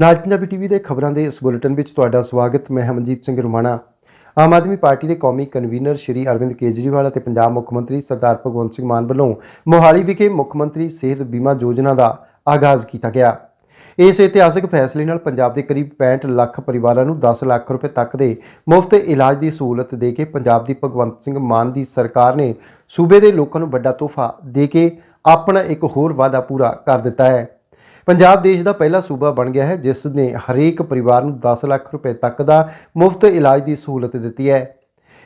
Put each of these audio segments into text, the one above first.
ਨਾਜ Punjabi TV ਦੇ ਖਬਰਾਂ ਦੇ ਇਸ ਬੁਲੇਟਿਨ ਵਿੱਚ ਤੁਹਾਡਾ ਸਵਾਗਤ। ਮੈਂ ਹਮਨਜੀਤ ਸਿੰਘ ਰੁਮਾਣਾ। ਆਮ ਆਦਮੀ ਪਾਰਟੀ ਦੇ ਕੌਮੀ ਕਨਵੀਨਰ ਸ਼੍ਰੀ ਅਰਵਿੰਦ ਕੇਜਰੀਵਾਲ ਅਤੇ ਪੰਜਾਬ ਮੁੱਖ ਮੰਤਰੀ ਸਰਦਾਰ ਭਗਵੰਤ ਸਿੰਘ ਮਾਨ ਵੱਲੋਂ ਮੋਹਾਲੀ ਵਿਖੇ ਮੁੱਖ ਮੰਤਰੀ ਸਿਹਤ ਬੀਮਾ ਯੋਜਨਾ ਦਾ ਆਗਾਜ਼ ਕੀਤਾ ਗਿਆ। ਇਸ ਇਤਿਹਾਸਕ ਫੈਸਲੇ ਨਾਲ ਪੰਜਾਬ ਦੇ ਕਰੀਬ 65 ਲੱਖ ਪਰਿਵਾਰਾਂ ਨੂੰ 10 ਲੱਖ ਰੁਪਏ ਤੱਕ ਦੇ ਮੁਫਤ ਇਲਾਜ ਦੀ ਸਹੂਲਤ ਦੇ ਕੇ ਪੰਜਾਬ ਦੀ ਭਗਵੰਤ ਸਿੰਘ ਮਾਨ ਦੀ ਸਰਕਾਰ ਨੇ ਸੂਬੇ ਦੇ ਲੋਕਾਂ ਨੂੰ ਵੱਡਾ ਤੋਹਫਾ ਦੇ ਕੇ ਆਪਣਾ ਇੱਕ ਹੋਰ ਵਾਅਦਾ ਪੂਰਾ ਕਰ ਦਿੱਤਾ ਹੈ। ਪੰਜਾਬ ਦੇਸ਼ ਦਾ ਪਹਿਲਾ ਸੂਬਾ ਬਣ ਗਿਆ ਹੈ, ਜਿਸ ਨੇ ਹਰੇਕ ਪਰਿਵਾਰ ਨੂੰ 10 ਲੱਖ ਰੁਪਏ ਤੱਕ ਦਾ ਮੁਫਤ ਇਲਾਜ ਦੀ ਸਹੂਲਤ ਦਿੱਤੀ ਹੈ।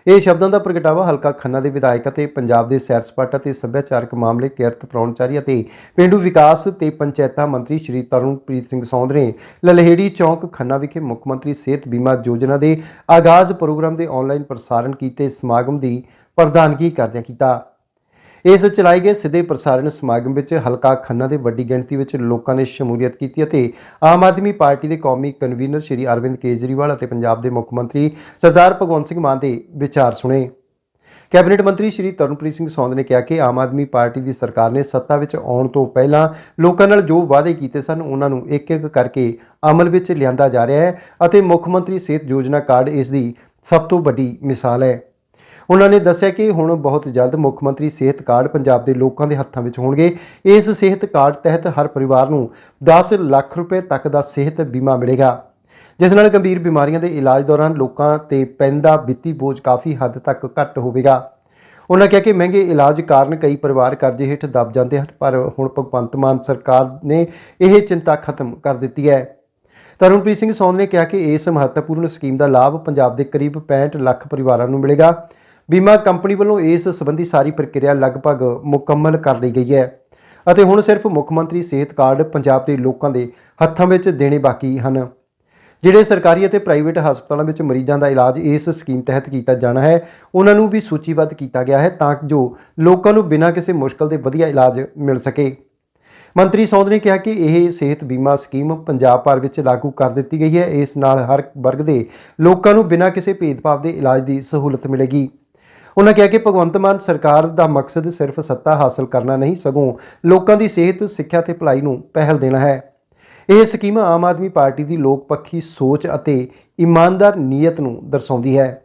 ਇਹ ਸ਼ਬਦਾਂ ਦਾ ਪ੍ਰਗਟਾਵਾ ਹਲਕਾ ਖੰਨਾ ਦੇ ਵਿਧਾਇਕ ਅਤੇ ਪੰਜਾਬ ਦੇ ਸੈਰ ਸਪਾਟਾ ਤੇ ਸੱਭਿਆਚਾਰਕ ਮਾਮਲੇ, ਕਿਰਤ ਪ੍ਰਾਹੁਣਚਾਰੀ ਅਤੇ ਪਿੰਡੂ ਵਿਕਾਸ ਤੇ ਪੰਚਾਇਤਾਂ ਮੰਤਰੀ ਸ਼੍ਰੀ ਤਰੁਣਪ੍ਰੀਤ ਸਿੰਘ ਸੌਂਦ ਨੇ ਲਲਹੇੜੀ ਚੌਂਕ ਖੰਨਾ ਵਿਖੇ ਮੁੱਖ ਮੰਤਰੀ ਸਿਹਤ ਬੀਮਾ ਯੋਜਨਾ ਦੇ ਆਗਾਜ਼ ਪ੍ਰੋਗਰਾਮ ਦੇ ਆਨਲਾਈਨ ਪ੍ਰਸਾਰਣ ਕੀਤੇ ਸਮਾਗਮ ਦੀ ਪ੍ਰਧਾਨਗੀ ਕਰਦਿਆਂ ਕੀਤਾ। ਇਸ ਚਲਾਏ ਗਏ ਸਿੱਧੇ ਪ੍ਰਸਾਰਣ ਸਮਾਗਮ ਵਿੱਚ ਹਲਕਾ ਖੰਨਾ ਦੇ ਵੱਡੀ ਗਿਣਤੀ ਵਿੱਚ ਲੋਕਾਂ ਨੇ ਸ਼ਮੂਲੀਅਤ ਕੀਤੀ ਅਤੇ ਆਮ ਆਦਮੀ ਪਾਰਟੀ ਦੇ ਕੌਮੀ ਕਨਵੀਨਰ ਸ਼੍ਰੀ ਅਰਵਿੰਦ ਕੇਜਰੀਵਾਲ ਅਤੇ ਪੰਜਾਬ ਦੇ ਮੁੱਖ ਮੰਤਰੀ ਸਰਦਾਰ ਭਗਵੰਤ ਸਿੰਘ ਮਾਨ ਦੇ ਵਿਚਾਰ ਸੁਣੇ। ਕੈਬਨਿਟ ਮੰਤਰੀ ਸ਼੍ਰੀ ਤਰਨਪ੍ਰੀਤ ਸਿੰਘ ਸੌਂਦ ਨੇ ਕਿਹਾ ਕਿ ਆਮ ਆਦਮੀ ਪਾਰਟੀ ਦੀ ਸਰਕਾਰ ਨੇ ਸੱਤਾ ਵਿੱਚ ਆਉਣ ਤੋਂ ਪਹਿਲਾਂ ਲੋਕਾਂ ਨਾਲ ਜੋ ਵਾਅਦੇ ਕੀਤੇ ਸਨ, ਉਹਨਾਂ ਨੂੰ ਇੱਕ-ਇੱਕ ਕਰਕੇ ਅਮਲ ਵਿੱਚ ਲਿਆਂਦਾ ਜਾ ਰਿਹਾ ਹੈ ਅਤੇ ਮੁੱਖ ਮੰਤਰੀ ਸਿਹਤ ਯੋਜਨਾ ਕਾਰਡ ਇਸ ਦੀ ਸਭ ਤੋਂ ਵੱਡੀ ਮਿਸਾਲ ਹੈ। ਉਹਨਾਂ ਨੇ ਦੱਸਿਆ ਕਿ ਹੁਣ ਬਹੁਤ ਜਲਦ ਮੁੱਖ ਮੰਤਰੀ ਸਿਹਤ ਕਾਰਡ ਪੰਜਾਬ ਦੇ ਲੋਕਾਂ ਦੇ ਹੱਥਾਂ ਵਿੱਚ ਹੋਣਗੇ। ਇਸ ਸਿਹਤ ਕਾਰਡ ਤਹਿਤ ਹਰ ਪਰਿਵਾਰ ਨੂੰ 10 ਲੱਖ ਰੁਪਏ ਤੱਕ ਦਾ ਸਿਹਤ ਬੀਮਾ ਮਿਲੇਗਾ, ਜਿਸ ਨਾਲ ਗੰਭੀਰ ਬਿਮਾਰੀਆਂ ਦੇ ਇਲਾਜ ਦੌਰਾਨ ਲੋਕਾਂ ਤੇ ਪੈਂਦਾ ਵਿੱਤੀ ਬੋਝ ਕਾਫੀ ਹੱਦ ਤੱਕ ਘੱਟ ਹੋਵੇਗਾ। ਉਹਨਾਂ ਕਿਹਾ ਕਿ ਮਹਿੰਗੇ ਇਲਾਜ ਕਾਰਨ ਕਈ ਪਰਿਵਾਰ ਕਰਜ਼ੇ ਹੇਠ ਦਬ ਜਾਂਦੇ ਹਨ, ਪਰ ਹੁਣ ਭਗਵੰਤ ਮਾਨ ਸਰਕਾਰ ਨੇ ਇਹ ਚਿੰਤਾ ਖਤਮ ਕਰ ਦਿੱਤੀ ਹੈ। ਤਰੁਣਪ੍ਰੀਤ ਸਿੰਘ ਸੌਂਦ ਨੇ ਕਿਹਾ ਕਿ ਇਸ ਮਹੱਤਵਪੂਰਨ ਸਕੀਮ ਦਾ ਲਾਭ ਪੰਜਾਬ ਦੇ ਕਰੀਬ 65 ਲੱਖ ਪਰਿਵਾਰਾਂ ਨੂੰ ਮਿਲੇਗਾ। ਬੀਮਾ ਕੰਪਨੀ ਵੱਲੋਂ ਇਸ ਸੰਬੰਧੀ ਸਾਰੀ ਪ੍ਰਕਿਰਿਆ ਲਗਭਗ ਮੁਕੰਮਲ ਕਰ ਲਈ ਗਈ ਹੈ ਅਤੇ ਹੁਣ ਸਿਰਫ ਮੁੱਖ ਮੰਤਰੀ ਸਿਹਤ ਕਾਰਡ ਪੰਜਾਬ ਦੇ ਲੋਕਾਂ ਦੇ ਹੱਥਾਂ ਵਿੱਚ ਦੇਣੇ ਬਾਕੀ ਹਨ। ਜਿਹੜੇ ਸਰਕਾਰੀ ਅਤੇ ਪ੍ਰਾਈਵੇਟ ਹਸਪਤਾਲਾਂ ਵਿੱਚ ਮਰੀਜ਼ਾਂ ਦਾ ਇਲਾਜ ਇਸ ਸਕੀਮ ਤਹਿਤ ਕੀਤਾ ਜਾਣਾ ਹੈ, ਉਹਨਾਂ ਨੂੰ ਵੀ ਸੂਚੀਬੱਧ ਕੀਤਾ ਗਿਆ ਹੈ ਤਾਂ ਜੋ ਲੋਕਾਂ ਨੂੰ ਬਿਨਾਂ ਕਿਸੇ ਮੁਸ਼ਕਲ ਦੇ ਵਧੀਆ ਇਲਾਜ ਮਿਲ ਸਕੇ। ਮੰਤਰੀ ਸੌਂਦ ਨੇ ਕਿਹਾ ਕਿ ਇਹ ਸਿਹਤ ਬੀਮਾ ਸਕੀਮ ਪੰਜਾਬ ਭਰ ਵਿੱਚ ਲਾਗੂ ਕਰ ਦਿੱਤੀ ਗਈ ਹੈ। ਇਸ ਨਾਲ ਹਰ ਵਰਗ ਦੇ ਲੋਕਾਂ ਨੂੰ ਬਿਨਾਂ ਕਿਸੇ ਭੇਦਭਾਵ ਦੇ ਇਲਾਜ ਦੀ ਸਹੂਲਤ ਮਿਲੇਗੀ। ਉਹਨਾਂ ਕਿਹਾ ਕਿ ਭਗਵੰਤ ਮਾਨ ਸਰਕਾਰ ਦਾ ਮਕਸਦ ਸਿਰਫ ਸੱਤਾ ਹਾਸਲ ਕਰਨਾ ਨਹੀਂ, ਸਗੋਂ ਲੋਕਾਂ ਦੀ ਸਿਹਤ, ਸਿੱਖਿਆ ਤੇ ਭਲਾਈ ਨੂੰ ਪਹਿਲ ਦੇਣਾ ਹੈ। ਇਹ ਸਕੀਮ ਆਮ ਆਦਮੀ ਪਾਰਟੀ ਦੀ ਲੋਕ ਪੱਖੀ ਸੋਚ ਅਤੇ ਇਮਾਨਦਾਰ ਨੀਅਤ ਨੂੰ ਦਰਸਾਉਂਦੀ ਹੈ।